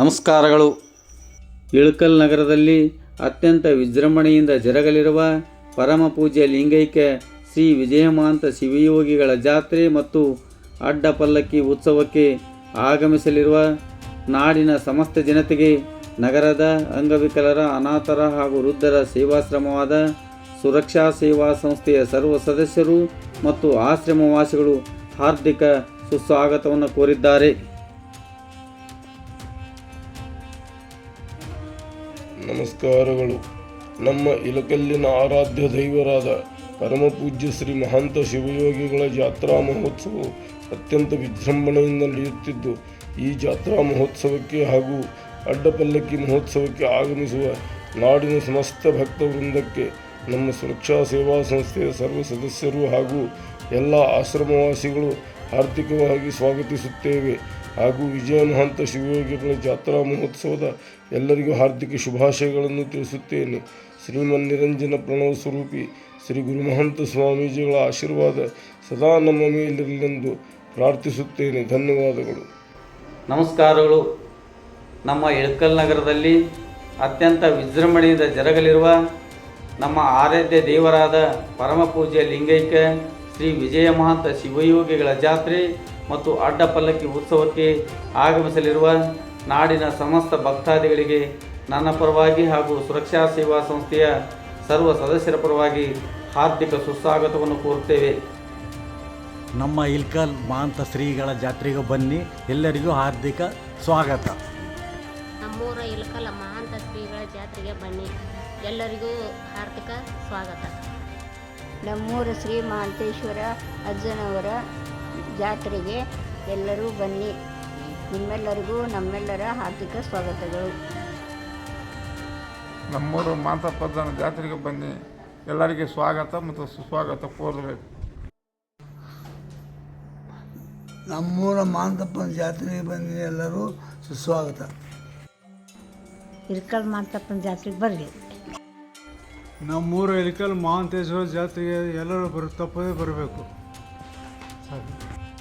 ನಮಸ್ಕಾರಗಳು. ಇಳಕಲ್ ನಗರದಲ್ಲಿ ಅತ್ಯಂತ ವಿಜೃಂಭಣೆಯಿಂದ ಜರಗಲಿರುವ ಪರಮ ಪೂಜ್ಯ ಲಿಂಗೈಕ್ಯ ಶ್ರೀ ವಿಜಯಮಾಂತ ಶಿವಯೋಗಿಗಳ ಜಾತ್ರೆ ಮತ್ತು ಅಡ್ಡ ಪಲ್ಲಕ್ಕಿ ಉತ್ಸವಕ್ಕೆ ಆಗಮಿಸಲಿರುವ ನಾಡಿನ ಸಮಸ್ತ ಜನತೆಗೆ ನಗರದ ಅಂಗವಿಕಲರ, ಅನಾಥರ ಹಾಗೂ ವೃದ್ಧರ ಸೇವಾಶ್ರಮವಾದ ಸುರಕ್ಷಾ ಸೇವಾ ಸಂಸ್ಥೆಯ ಸರ್ವ ಸದಸ್ಯರು ಮತ್ತು ಆಶ್ರಮವಾಸಿಗಳು ಹಾರ್ದಿಕ ಸುಸ್ವಾಗತವನ್ನು ಕೋರಿದ್ದಾರೆ. ನಮಸ್ಕಾರಗಳು. ನಮ್ಮ ಇಲಕಲ್ಲಿನ ಆರಾಧ್ಯ ದೈವರಾದ ಪರಮಪೂಜ್ಯ ಶ್ರೀ ಮಹಾಂತ ಶಿವಯೋಗಿಗಳ ಜಾತ್ರಾ ಮಹೋತ್ಸವ ಅತ್ಯಂತ ವಿಜೃಂಭಣೆಯಿಂದ ನಡೆಯುತ್ತಿದ್ದು, ಈ ಜಾತ್ರಾ ಮಹೋತ್ಸವಕ್ಕೆ ಹಾಗೂ ಅಡ್ಡಪಲ್ಲಕ್ಕಿ ಮಹೋತ್ಸವಕ್ಕೆ ಆಗಮಿಸುವ ನಾಡಿನ ಸಮಸ್ತ ಭಕ್ತವೃಂದಕ್ಕೆ ನಮ್ಮ ಸುರಕ್ಷಾ ಸೇವಾ ಸಂಸ್ಥೆಯ ಸರ್ವ ಸದಸ್ಯರು ಹಾಗೂ ಎಲ್ಲ ಆಶ್ರಮವಾಸಿಗಳು ಆರ್ಥಿಕವಾಗಿ ಸ್ವಾಗತಿಸುತ್ತೇವೆ. ಹಾಗೂ ವಿಜಯನಹಂತ ಶಿವಯೋಗಿಗಳ ಜಾತ್ರಾ ಮಹೋತ್ಸವದ ಎಲ್ಲರಿಗೂ ಹಾರ್ದಿಕ ಶುಭಾಶಯಗಳನ್ನು ತಿಳಿಸುತ್ತೇನೆ. ಶ್ರೀಮನ್ ನಿರಂಜನ ಪ್ರಣವ ಸ್ವರೂಪಿ ಶ್ರೀ ಗುರುಮಹಂತ ಸ್ವಾಮೀಜಿಗಳ ಆಶೀರ್ವಾದ ಸದಾ ನಮ್ಮ ಮೇಲಿರಲೆಂದು ಪ್ರಾರ್ಥಿಸುತ್ತೇನೆ. ಧನ್ಯವಾದಗಳು. ನಮಸ್ಕಾರಗಳು. ನಮ್ಮ ಇಳಕಲ್ ನಗರದಲ್ಲಿ ಅತ್ಯಂತ ವಿಜೃಂಭಣೆಯಿಂದ ಜರಗಲಿರುವ ನಮ್ಮ ಆರಾಧ್ಯ ದೇವರಾದ ಪರಮ ಪೂಜ್ಯ ಲಿಂಗೈಕ್ಯ ಶ್ರೀ ವಿಜಯ ಮಹಂತ ಶಿವಯೋಗಿಗಳ ಜಾತ್ರೆ ಮತ್ತು ಅಡ್ಡ ಪಲ್ಲಕ್ಕಿ ಉತ್ಸವಕ್ಕೆ ಆಗಮಿಸಲಿರುವ ನಾಡಿನ ಸಮಸ್ತ ಭಕ್ತಾದಿಗಳಿಗೆ ನನ್ನ ಪರವಾಗಿ ಹಾಗೂ ಸುರಕ್ಷಾ ಸೇವಾ ಸಂಸ್ಥೆಯ ಸರ್ವ ಸದಸ್ಯರ ಪರವಾಗಿ ಹಾರ್ದಿಕ ಸುಸ್ವಾಗತವನ್ನು ಕೋರುತ್ತೇವೆ. ನಮ್ಮ ಇಲ್ಕಲ್ ಮಾಂತ ಶ್ರೀಗಳ ಜಾತ್ರೆಗೆ ಬನ್ನಿ. ಎಲ್ಲರಿಗೂ ಹಾರ್ದಿಕ ಸ್ವಾಗತ. ನಮ್ಮೂರ ಇಲ್ಕಲ ಮಹಾಂತ ಶ್ರೀಗಳ ಜಾತ್ರೆಗೆ ಬನ್ನಿ. ಎಲ್ಲರಿಗೂ ಹಾರ್ದಿಕ ಸ್ವಾಗತ. ನಮ್ಮೂರ ಶ್ರೀ ಮಹಾಂತೇಶ್ವರ ಅಜ್ಜನವರ ಜಾತ್ರೆಗೆ ಎಲ್ಲರೂ ಬನ್ನಿ. ನಿಮ್ಮೆಲ್ಲರಿಗೂ ನಮ್ಮೆಲ್ಲರ ಹಾರ್ದಿಕ ಸ್ವಾಗತಗಳು. ನಮ್ಮೂರು ಮಾತಪ್ಪನ ಜಾತ್ರೆಗೆ ಬನ್ನಿ. ಎಲ್ಲರಿಗೆ ಸ್ವಾಗತ ಮತ್ತು ಸುಸ್ವಾಗತ ಕೋರಬೇಕು ನಮ್ಮೂರ ಮಾಂತಪ್ಪನ ಜಾತ್ರೆಗೆ ಬನ್ನಿ ಎಲ್ಲರೂ ಸುಸ್ವಾಗತ. ಇರ್ಕಲ್ ಮಾಂತಪ್ಪನ ಜಾತ್ರೆಗೆ ಬರಲಿ ನಮ್ಮೂರ ಇರ್ಕಲ್ ಮಹಾಂತೇಶ್ವರ ಜಾತ್ರೆಗೆ ಎಲ್ಲರೂ ಬರ ತಪ್ಪದೇ ಬರಬೇಕು. 감사합니다.